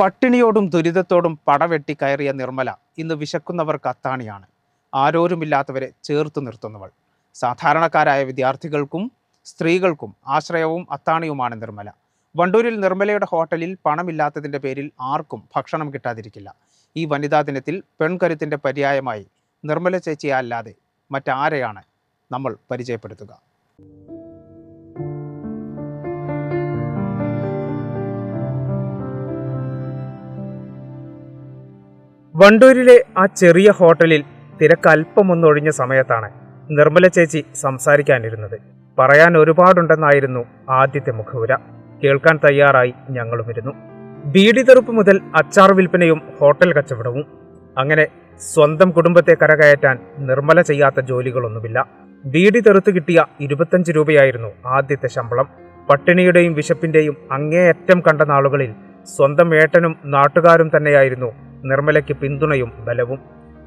പട്ടിണിയോടും ദുരിതത്തോടും പടവെട്ടി കയറിയ നിർമ്മല ഇന്ന് വിശക്കുന്നവർക്ക് അത്താണിയാണ് ആരോരുമില്ലാത്തവരെ ചേർത്ത് നിർത്തുന്നവൾ. സാധാരണക്കാരായ വിദ്യാർത്ഥികൾക്കും സ്ത്രീകൾക്കും ആശ്രയവും അത്താണിയുമാണ് നിർമ്മല. വണ്ടൂരിൽ നിർമ്മലയുടെ ഹോട്ടലിൽ പണമില്ലാത്തതിന്റെ പേരിൽ ആർക്കും ഭക്ഷണം കിട്ടാതിരിക്കില്ല. ഈ വനിതാ ദിനത്തിൽ പെൺകരുത്തിന്റെ പര്യായമായി നിർമ്മല ചേച്ചിയെ അല്ലാതെ മറ്റാരെയാണ് നമ്മൾ പരിചയപ്പെടുത്തുക. വണ്ടൂരിലെ ആ ചെറിയ ഹോട്ടലിൽ തിരക്ക് അല്പമൊന്നൊഴിഞ്ഞ സമയത്താണ് നിർമ്മല ചേച്ചി സംസാരിക്കാനിരുന്നത്. പറയാൻ ഒരുപാടുണ്ടെന്നായിരുന്നു ആദ്യത്തെ മുഖവുര. കേൾക്കാൻ തയ്യാറായി ഞങ്ങളും ഇരുന്നു ബീഡി തെറുപ്പ് മുതൽ അച്ചാർ വിൽപ്പനയും ഹോട്ടൽ കച്ചവടവും. അങ്ങനെ സ്വന്തം കുടുംബത്തെ കരകയറ്റാൻ നിർമ്മല ചെയ്യാത്ത ജോലികളൊന്നുമില്ല. ബീഡി തെറുത്ത് കിട്ടിയ ഇരുപത്തഞ്ച് രൂപയായിരുന്നു ആദ്യത്തെ ശമ്പളം. പട്ടിണിയുടെയും വിശപ്പിന്റെയും അങ്ങേയറ്റം കണ്ട നാളുകളിൽ സ്വന്തം ഏട്ടനും നാട്ടുകാരും തന്നെയായിരുന്നു നിർമ്മലയ്ക്ക് പിന്തുണയും ബലവും.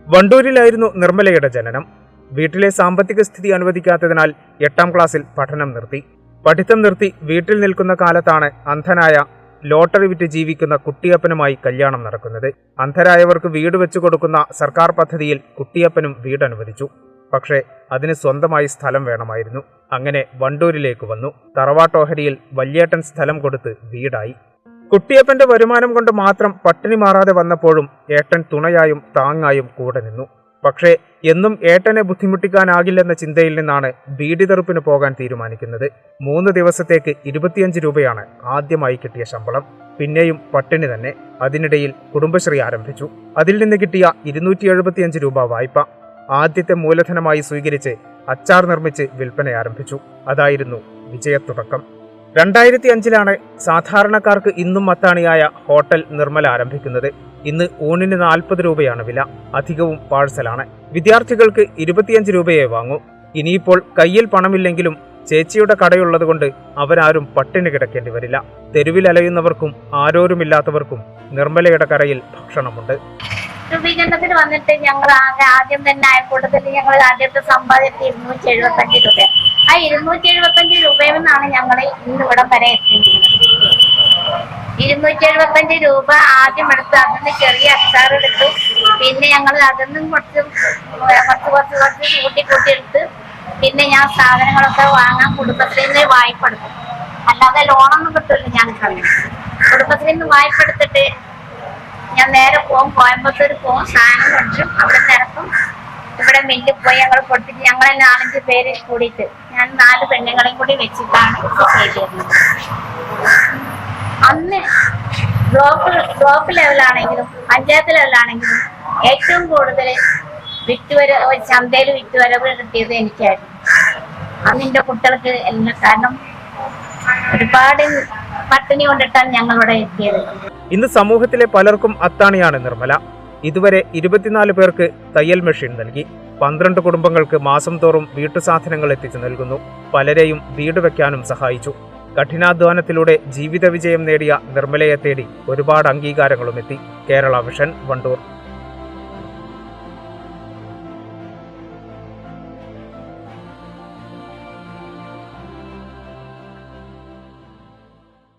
വണ്ടൂരിലായിരുന്നു നിർമ്മലയുടെ ജനനം. വീട്ടിലെ സാമ്പത്തിക സ്ഥിതി അനുവദിക്കാത്തതിനാൽ എട്ടാം ക്ലാസ്സിൽ പഠനം നിർത്തി. പഠിത്തം നിർത്തി വീട്ടിൽ നിൽക്കുന്ന കാലത്താണ് അന്ധനായ ലോട്ടറി വിറ്റ് ജീവിക്കുന്ന കുട്ടിയപ്പനുമായി കല്യാണം നടക്കുന്നത്. അന്ധരായവർക്ക് വീട് വെച്ചു കൊടുക്കുന്ന സർക്കാർ പദ്ധതിയിൽ കുട്ടിയപ്പനും വീട് അനുവദിച്ചു. പക്ഷേ അതിന് സ്വന്തമായി സ്ഥലം വേണമായിരുന്നു. അങ്ങനെ വണ്ടൂരിലേക്ക് വന്നു. തറവാട്ടോഹരിയിൽ വല്യേട്ടൻ സ്ഥലം കൊടുത്ത് വീടായി. കുട്ടിയപ്പന്റെ വരുമാനം കൊണ്ട് മാത്രം പട്ടിണി മാറാതെ വന്നപ്പോഴും ഏട്ടൻ തുണയായും താങ്ങായും കൂടെ നിന്നു. പക്ഷേ എന്നും ഏട്ടനെ ബുദ്ധിമുട്ടിക്കാനാകില്ലെന്ന ചിന്തയിൽ നിന്നാണ് ബീഡി തെറുപ്പിന് പോകാൻ തീരുമാനിക്കുന്നത്. മൂന്ന് ദിവസത്തേക്ക് ഇരുപത്തിയഞ്ച് രൂപയാണ് ആദ്യമായി കിട്ടിയ ശമ്പളം. പിന്നെയും പട്ടിണി തന്നെ. അതിനിടയിൽ കുടുംബശ്രീ ആരംഭിച്ചു. അതിൽ നിന്ന് കിട്ടിയ ഇരുന്നൂറ്റി എഴുപത്തിയഞ്ച് രൂപ വായ്പ. ആദ്യത്തെ മൂലധനമായി സ്വീകരിച്ച് അച്ചാർ നിർമ്മിച്ച് വിൽപ്പന ആരംഭിച്ചു. അതായിരുന്നു വിജയത്തുടക്കം. രണ്ടായിരത്തി അഞ്ചിലാണ് സാധാരണക്കാർക്ക് ഇന്നും അത്താണിയായ ഹോട്ടൽ നിർമ്മല ആരംഭിക്കുന്നത്. ഇന്ന് ഊണിന് നാൽപ്പത് രൂപയാണ് വില. അധികവും പാഴ്സലാണ്. വിദ്യാർത്ഥികൾക്ക് ഇരുപത്തിയഞ്ച് രൂപയെ വാങ്ങൂ. ഇനിയിപ്പോൾ കയ്യിൽ പണമില്ലെങ്കിലും ചേച്ചിയുടെ കടയുള്ളതുകൊണ്ട് അവരാരും പട്ടിണി കിടക്കേണ്ടി വരില്ല. തെരുവിലലയുന്നവർക്കും ആരോരുമില്ലാത്തവർക്കും നിർമ്മലയുടെ കരയിൽ ഭക്ഷണമുണ്ട്. രൂപീകരണത്തിന് വന്നിട്ട് ഞങ്ങൾ ആദ്യം തന്നെ അയൽക്കൂട്ടത്തിൽ ഞങ്ങൾ ആദ്യത്തെ സമ്പാദ്യത്തിൽ ഇരുന്നൂറ്റി എഴുപത്തഞ്ച് രൂപ ആ ഇരുന്നൂറ്റി എഴുപത്തഞ്ച് രൂപയിൽ നിന്നാണ് ഞങ്ങൾ ഇന്ന് ഇവിടം വരെ എത്തിയിരിക്കുന്നത്. ഇരുന്നൂറ്റി എഴുപത്തഞ്ച് രൂപ ആദ്യം എടുത്ത് അതിന് ചെറിയ അച്ചാർ എടുത്തു. പിന്നെ ഞങ്ങൾ അതിന്നും കുറച്ച് കുറച്ച് കുറച്ച് കുറച്ച് കൂട്ടി കൂട്ടി എടുത്ത് പിന്നെ ഞാൻ സാധനങ്ങളൊക്കെ വാങ്ങാൻ കുടുംബത്തിൽ നിന്ന് വായ്പ എടുത്തു. അല്ലാതെ ലോണൊന്നും കിട്ടില്ല ഞങ്ങൾക്ക് കുടുംബത്തിൽ നിന്ന് വായ്പ എടുത്തിട്ട് ഞാൻ നേരെ പോകും കോയമ്പത്തൂർ പോകും സാധനം കൊണ്ടും അവിടെ നിരക്കും. ഇവിടെ മില്ലിൽ പോയി ഞങ്ങൾ കൊടുത്തിട്ട് ഞങ്ങൾ നാലഞ്ച് പേര് കൂടിയിട്ട് ഞാൻ നാല് പെണ്ണുങ്ങളെയും കൂടി വെച്ചിട്ടാണ് ഇത് ചെയ്തിരുന്നത്. അന്ന് ബ്ലോക്ക് ബ്ലോക്ക് ലെവലാണെങ്കിലും പഞ്ചായത്ത് ലെവലാണെങ്കിലും ഏറ്റവും കൂടുതൽ വിറ്റുവര ചന്തയിൽ വിറ്റുവരവ് കിട്ടിയത് എനിക്കായിരുന്നു. അന്ന് എന്റെ കുട്ടികൾക്ക് എല്ലാം കാരണം ഒരുപാട് പട്ടിണി കൊണ്ടിട്ടാണ് ഞങ്ങളിവിടെ എത്തിയത്. ഇന്ന് സമൂഹത്തിലെ പലർക്കും അത്താണിയാണ് നിർമ്മല. ഇതുവരെ ഇരുപത്തിനാല് പേർക്ക് തയ്യൽ മെഷീൻ നൽകി. പന്ത്രണ്ട് കുടുംബങ്ങൾക്ക് മാസം തോറും വീട്ടുസാധനങ്ങൾ എത്തിച്ചു നൽകുന്നു. പലരെയും വീട് വെക്കാനും സഹായിച്ചു. കഠിനാധ്വാനത്തിലൂടെ ജീവിത വിജയം നേടിയ നിർമ്മലയെ തേടി ഒരുപാട് അംഗീകാരങ്ങളും എത്തി. കേരള വിഷൻ വണ്ടൂർ.